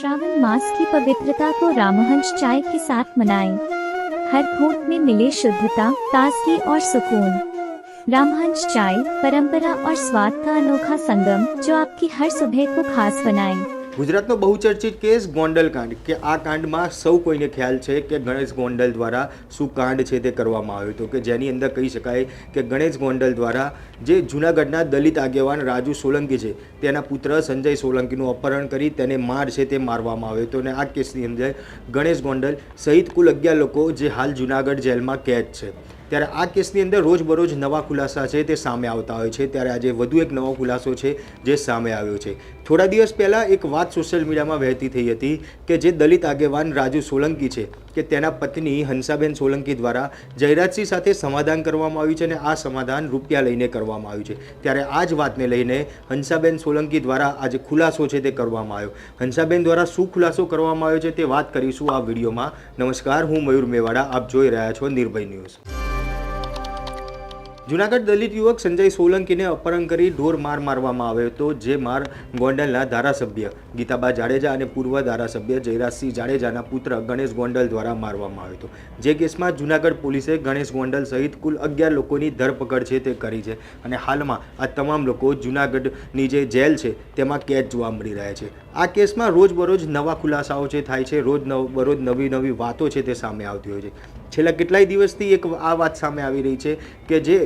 श्रावण मास की पवित्रता को रामहंस चाय के साथ मनाएँ। हर घूट में मिले शुद्धता, ताजगी और सुकून रामहंस चाय, परंपरा और स्वाद का अनोखा संगम, जो आपकी हर सुबह को खास बनाए ગુજરાતનો બહુચર્ચિત કેસ ગોંડલ કાંડ કે આ કાંડમાં સૌ કોઈને ખ્યાલ છે કે ગણેશ ગોંડલ દ્વારા શું કાંડ છે તે કરવામાં આવ્યું હતું, કે જેની અંદર કહી શકાય કે ગણેશ ગોંડલ દ્વારા જે જૂનાગઢના દલિત આગેવાન રાજુ સોલંકી છે, તેના પુત્ર સંજય સોલંકીનું અપહરણ કરી તેને માર છે તે મારવામાં આવ્યો હતો, અને આ કેસની અંદર ગણેશ ગોંડલ સહિત કુલ અગિયાર લોકો જે હાલ જૂનાગઢ જેલમાં કેદ છે. ત્યારે આ કેસની અંદર રોજબરોજ નવા ખુલાસા છે તે સામે આવતા હોય છે. ત્યારે આજે વધુ એક નવો ખુલાસો છે જે સામે આવ્યો છે. થોડા દિવસ પહેલાં એક વાત સોશિયલ મીડિયામાં વહેતી થઈ હતી કે જે દલિત આગેવાન રાજુ સોલંકી છે કે તેના પત્ની હંસાબેન સોલંકી દ્વારા જયરાજસિંહ સાથે સમાધાન કરવામાં આવ્યું છે અને આ સમાધાન રૂપિયા લઈને કરવામાં આવ્યું છે. ત્યારે આ જ વાતને લઈને હંસાબેન સોલંકી દ્વારા આજે ખુલાસો છે તે કરવામાં આવ્યો. હંસાબેન દ્વારા શું ખુલાસો કરવામાં આવ્યો છે તે વાત કરીશું આ વિડીયોમાં. નમસ્કાર, હું મયુર મેવાડા. આપ જોઈ રહ્યા છો નિર્ભય ન્યૂઝ. જુનાગઢ દલિત યુવક સંજય સોલંકીને અપહરણ કરી ઢોર માર મારવામાં આવ્યો હતો, જે માર ગોંડલના ધારાસભ્ય ગીતાબા જાડેજા અને પૂર્વ ધારાસભ્ય જયરાજસિંહ જાડેજાના પુત્ર ગણેશ ગોંડલ દ્વારા મારવામાં આવ્યો હતો. જે કેસમાં જુનાગઢ પોલીસે ગણેશ ગોંડલ સહિત કુલ અગિયાર લોકોની ધરપકડ છે તે કરી છે. અને હાલમાં આ તમામ લોકો જુનાગઢની જે જેલ છે તેમાં કેદ જોવા મળી રહ્યા છે. આ કેસમાં રોજબરોજ નવા ખુલાસાઓ છે થાય છે, રોજ નવ, બરોજ નવી નવી વાતો છે તે સામે આવતી હોય છે. છેલ્લા કેટલાય દિવસથી એક આ વાત સામે આવી રહી છે કે જે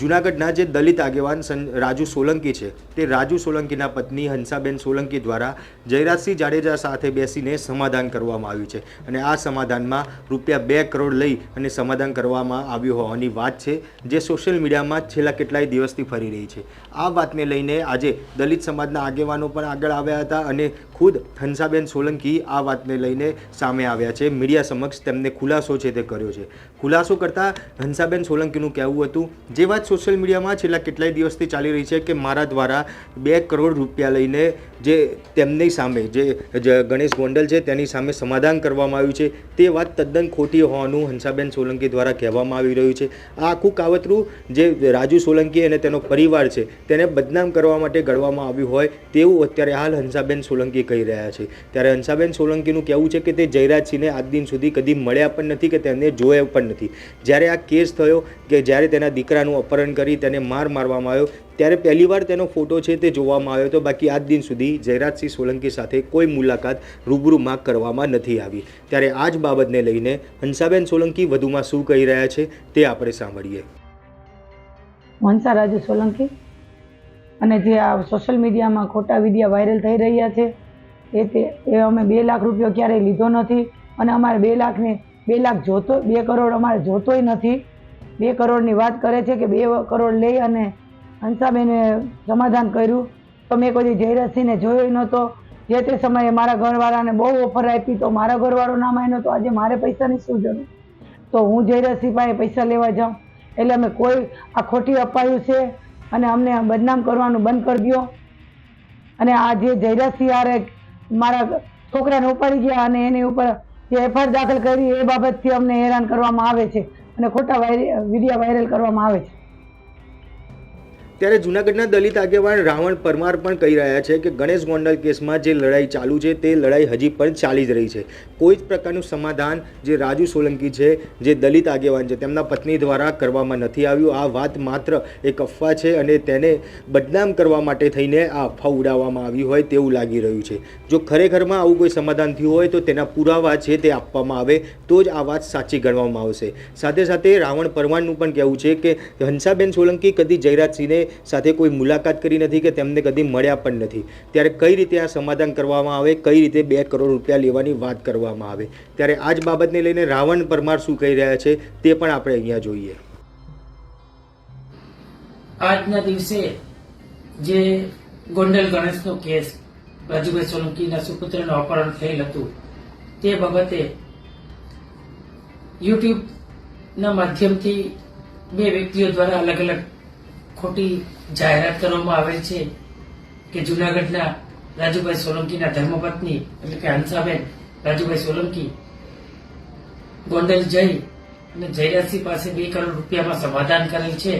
જૂનાગઢના જે દલિત આગેવાન રાજુ સોલંકી છે, તે રાજુ સોલંકીના પત્ની હંસાબેન સોલંકી દ્વારા જયરાજસિંહ જાડેજા સાથે બેસીને સમાધાન કરવામાં આવ્યું છે. અને આ સમાધાનમાં રૂપિયા બે કરોડ લઈ અને સમાધાન કરવામાં આવ્યું હોવાની વાત છે, જે સોશિયલ મીડિયામાં છેલ્લા કેટલાય દિવસથી ફરી રહી છે. આ વાતને લઈને આજે દલિત સમાજના આગેવાનો પણ આગળ આવ્યા હતા અને ખુદ હંસાબેન સોલંકી આ વાતને લઈને સામે આવ્યા છે. મીડિયા સમક્ષ તેમને ખુલાસો છે તે કર્યો છે. ખુલાસો કરતાં હંસાબેન સોલંકીનું કહેવું હતું, જે વાત સોશિયલ મીડિયામાં છેલ્લા કેટલાય દિવસથી ચાલી રહી છે કે મારા દ્વારા બે કરોડ રૂપિયા લઈને જે તેમની સામે જે ગણેશ ગોંડલ છે તેની સામે સમાધાન કરવામાં આવ્યું છે, તે વાત તદ્દન ખોટી હોવાનું હંસાબેન સોલંકી દ્વારા કહેવામાં આવી રહ્યું છે. આ આખું કાવતરું જે રાજુ સોલંકી અને તેનો પરિવાર છે, તેને બદનામ કરવા માટે ઘડવામાં આવ્યું હોય તેવું અત્યારે હાલ હંસાબેન સોલંકી કહી રહ્યા છે. ત્યારે હંસાબેન સોલંકીનું કહેવું છે કે તે જયરાજસિંહને આજ દિન સુધી કદી મળ્યા પણ નથી કે તેમને જોયા પણ નથી. જ્યારે આ કેસ થયો કે જ્યારે તેના દીકરાનું અપહરણ કરી તેને માર મારવામાં આવ્યો, ત્યારે પહેલીવાર તેનો ફોટો છે તે જોવામાં આવ્યો હતો બાકી આજ દિન સુધી જયરાજસિંહ સોલંકી સાથે કોઈ મુલાકાત રૂબરૂમાં કરવામાં નથી આવી. ત્યારે આ જ બાબતને લઈને હંસાબેન સોલંકી વધુમાં શું કહી રહ્યા છે તે આપણે સાંભળીએ. મનસા રાજુ સોલંકી? અને જે આ સોશિયલ મીડિયામાં ખોટા વીડિયો વાયરલ થઈ રહ્યા છે એ તે, એ અમે બે લાખ રૂપિયો ક્યારેય લીધો નથી અને અમારે બે લાખને, બે લાખ જોતો, બે કરોડ અમારે જોતોય નથી. બે કરોડની વાત કરે છે કે બે કરોડ લઈ અને હંસાબેને સમાધાન કર્યું. તો મેં કોઈ જયરસિંહને જોયો નહોતો. જે તે સમયે મારા ઘરવાળાને બહુ ઓફર આપી તો મારા ઘરવાળો ના માન્યો તો આજે મારે પૈસાની શું જરૂર? તો હું જયરસિંહ પાસે પૈસા લેવા જાઉં. એટલે અમે કોઈ, આ ખોટી અપાયું છે અને અમને બદનામ કરવાનું બંધ કરી દો અને આ જે જયરાસિંહ હારે મારા છોકરાને ઉપાડી ગયા અને એની ઉપર જે એફઆઈઆર દાખલ કરી એ બાબતથી અમને હેરાન કરવામાં આવે છે અને ખોટા વીડિયો વાયરલ કરવામાં આવે છે. ત્યારે જૂનાગઢના દલિત આગેવાન રાવણ પરમાર પણ કહી રહ્યા છે કે ગણેશ ગોંડલ કેસમાં જે લડાઈ ચાલુ છે તે લડાઈ હજી પણ ચાલી જ રહી છે. કોઈ જ પ્રકારનું સમાધાન જે રાજુ સોલંકી છે, જે દલિત આગેવાન છે, તેમના પત્ની દ્વારા કરવામાં નથી આવ્યું. આ વાત માત્ર એક અફવા છે અને તેને બદનામ કરવા માટે થઈને આ અફવા ઉડાવવામાં આવી હોય તેવું લાગી રહ્યું છે. જો ખરેખરમાં આવું કોઈ સમાધાન થયું હોય તો તેના પુરાવા છે તે આપવામાં આવે તો જ આ વાત સાચી ગણવામાં આવશે. સાથે સાથે રાવણ પરમારનું પણ કહેવું છે કે હંસાબેન સોલંકી કદી જયરાજસિંહને સાથે કોઈ મુલાકાત કરી નથી કે તેમને કદી મળ્યા પણ નથી. ત્યારે કઈ રીતે આ સમાધાન કરવામાં આવે, કઈ રીતે બે કરોડ રૂપિયા લેવાની વાત કરવામાં આવે? ત્યારે આ જ બાબતને લઈને રાવણ પરમાર શું કહી રહ્યા છે તે પણ આપણે અહીંયા જોઈએ. આજના દિવસે જે ગોંડલ ગણેશનો કેસ રાજુભાઈ સોલંકીના સુપુત્રનું અપહરણ થયેલ હતું, તે બાબતે યુટ્યુબના માધ્યમથી બે વ્યક્તિઓ દ્વારા અલગ અલગ ખોટી જાહેરાત કરવામાં આવેલ છે કે જુનાગઢના રાજુભાઈ સોલંકીના ધર્મપત્ની એટલે કે હંસાબેન, રાજુભાઈ સોલંકી, ગોંડલ જઈ અને જયરાજસિંહ પાસે બે કરોડ રૂપિયામાં સમાધાન કરેલ છે.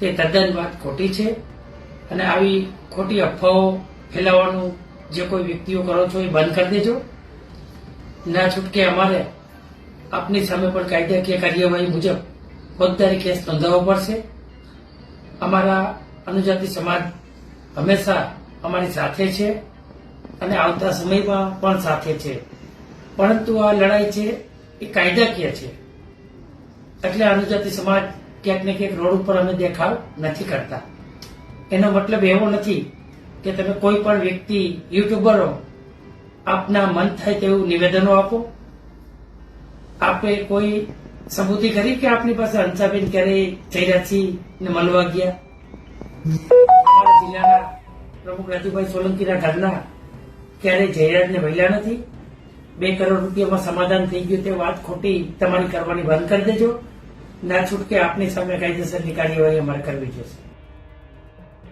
તે તદ્દન વાત ખોટી છે અને આવી ખોટી અફવાઓ ફેલાવવાનું જે કોઈ વ્યક્તિઓ કરો છો એ બંધ કરી દેજો. ના છૂટકે અમારે આપની સામે પણ કાયદાકીય કાર્યવાહી મુજબ ફોજદારી કેસ નોંધાવવો પડશે. અમારા અનુજાતિ સમાજ હંમેશા અમારી સાથે છે અને આવતા સમયમાં પણ સાથે છે. પરંતુ આ લડાઈ છે એ કાયદાકીય છે. એટલે અનુજાતિ સમાજ ક્યાંક ને ક્યાંક રોડ ઉપર અમે દેખાવ નથી કરતા. એનો મતલબ એવો નથી કે તમે કોઈ પણ વ્યક્તિ યુટ્યુબરો આપના મન થાય તેવું નિવેદનો આપો. આપે કોઈ સબૂતી કરી કે આપની પાસે હંસાબેન ક્યારે જયરાજસિંહ ને મળવા ગયા? અમારા જિલ્લાના પ્રમુખ રાજુભાઈ સોલંકીના ઘરના ક્યારે જયરાજને મળ્યા નથી. બે કરોડ રૂપિયામાં સમાધાન થઈ ગયું તે વાત ખોટી તમારી કરવાની બંધ કરી દેજો. ના છૂટકે આપની સામે કાયદેસરની કાર્યવાહી અમારે કરવી જોશે.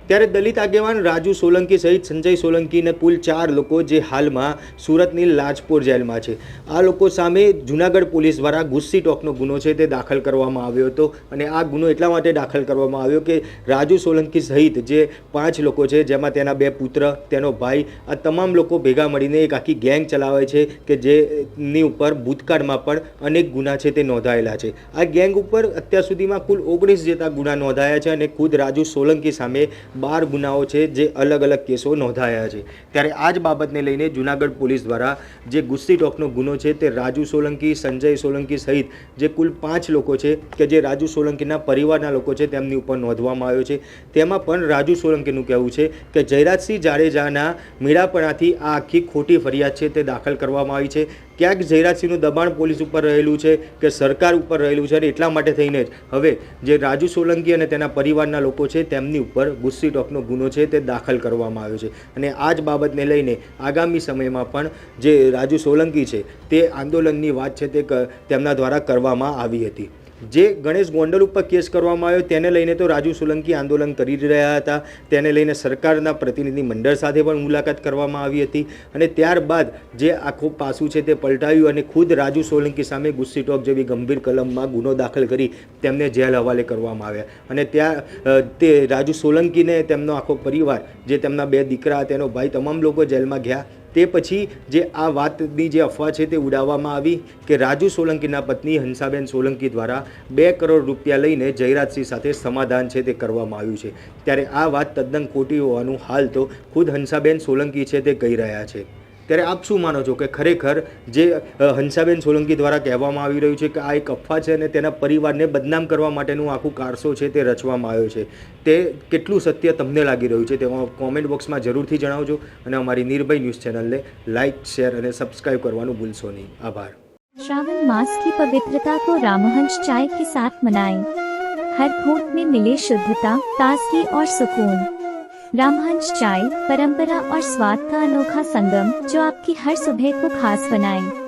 ત્યારે દલિત આગેવાન રાજુ સોલંકી સહિત સંજય સોલંકીને કુલ ચાર લોકો જે હાલમાં સુરતની લાજપોર જેલમાં છે. આ લોકો સામે જુનાગઢ પોલીસ દ્વારા ગુસ્સી ટોકનો ગુનો છે તે દાખલ કરવામાં આવ્યો હતો અને આ ગુનો એટલા માટે દાખલ કરવામાં આવ્યો કે રાજુ સોલંકી સહિત જે પાંચ લોકો છે, જેમાં તેના બે પુત્ર, તેનો ભાઈ, આ તમામ લોકો ભેગા મળીને એક આખી ગેંગ ચલાવે છે કે જેની ઉપર ભૂતકાળમાં પણ અનેક ગુના છે તે નોંધાયેલા છે. આ ગેંગ ઉપર અત્યાર સુધીમાં કુલ ઓગણીસ જેટલા ગુના નોંધાયા છે અને ખુદ રાજુ સોલંકી સામે બાર ગુનાઓ છે જે અલગ અલગ કેસો નોંધાયા છે. ત્યારે આ જ બાબતને લઈને જુનાગઢ પોલીસ દ્વારા જે ગુસ્સી ટોકનો ગુનો છે તે રાજુ સોલંકી, સંજય સોલંકી સહિત જે કુલ પાંચ લોકો છે કે જે રાજુ સોલંકીના પરિવારના લોકો છે તેમની ઉપર નોંધવામાં આવ્યો છે. તેમાં પણ રાજુ સોલંકીનું કહેવું છે કે જયરાજસિંહ જાડેજાના મીડાપણાથી આ આખી ખોટી ફરિયાદ છે તે દાખલ કરવામાં આવી છે. ક્યાંક જયરાજસિંહનું દબાણ પોલીસ ઉપર રહેલું છે કે સરકાર ઉપર રહેલું છે અને એટલા માટે થઈને જ. હવે જે રાજુ સોલંકી અને તેના પરિવારના લોકો છે તેમની ઉપર ગુસ્સી ટોકનો ગુનો છે તે દાખલ કરવામાં આવ્યો છે. અને આ જ બાબતને લઈને આગામી સમયમાં પણ જે રાજુ સોલંકી છે તે આંદોલનની વાત છે તે તેમના દ્વારા કરવામાં આવી હતી. જે ગણેશ ગોંડલ ઉપર કેસ કરવામાં આવ્યો, તેને લઈને તો રાજુ સોલંકી આંદોલન કરી રહ્યા હતા. તેને લઈને સરકારના પ્રતિનિધિ મંડળ સાથે પણ મુલાકાત કરવામાં આવી હતી અને ત્યારબાદ જે આખું પાસું છે તે પલટાવ્યું અને ખુદ રાજુ સોલંકી સામે ગુસ્સી ટોક જેવી ગંભીર કલમમાં ગુનો દાખલ કરી તેમને જેલ હવાલે કરવામાં આવ્યા. અને ત્યાં તે રાજુ સોલંકીને તેમનો આખો પરિવાર, જે તેમના બે દીકરા તેનો ભાઈ, તમામ લોકો જેલમાં ગયા. તે પછી જે આ વાતની જે અફવા છે તે ઉડાવવામાં આવી કે રાજુ સોલંકીના પત્ની હંસાબેન સોલંકી દ્વારા બે કરોડ રૂપિયા લઈને જયરાજસિંહ સાથે સમાધાન છે તે કરવામાં આવ્યું છે. ત્યારે આ વાત તદ્દન ખોટી હોવાનું હાલ તો ખુદ હંસાબેન સોલંકી છે તે કહી રહ્યા છે. ત્યારે આપ શું માનો છો કે ખરેખર જે અ, હંસાબેન સોલંકી દ્વારા કહેવામાં આવી રહ્યું છે કે આ એક અફવા છે અને તેના પરિવારને બદનામ કરવા માટેનું આખું કારસો છે તે રચવામાં આવ્યો છે તે કેટલું સત્ય તમને લાગી રહ્યું છે તેમાં કોમેન્ટ બોક્સમાં જરૂરથી જણાવજો અને અમારી નિર્ભય ન્યૂઝ ચેનલને લાઇક શેર અને સબસ્ક્રાઇબ કરવાનું ભૂલશો નહીં આભાર श्रावण मास की पवित्रता को रामहंस चाय के साथ मनाएं हर घूंट में मिले शुद्धता ताजगी और सुकून रामहंस चाय परंपरा और स्वाद का अनोखा संगम जो आपकी हर सुबह को खास बनाए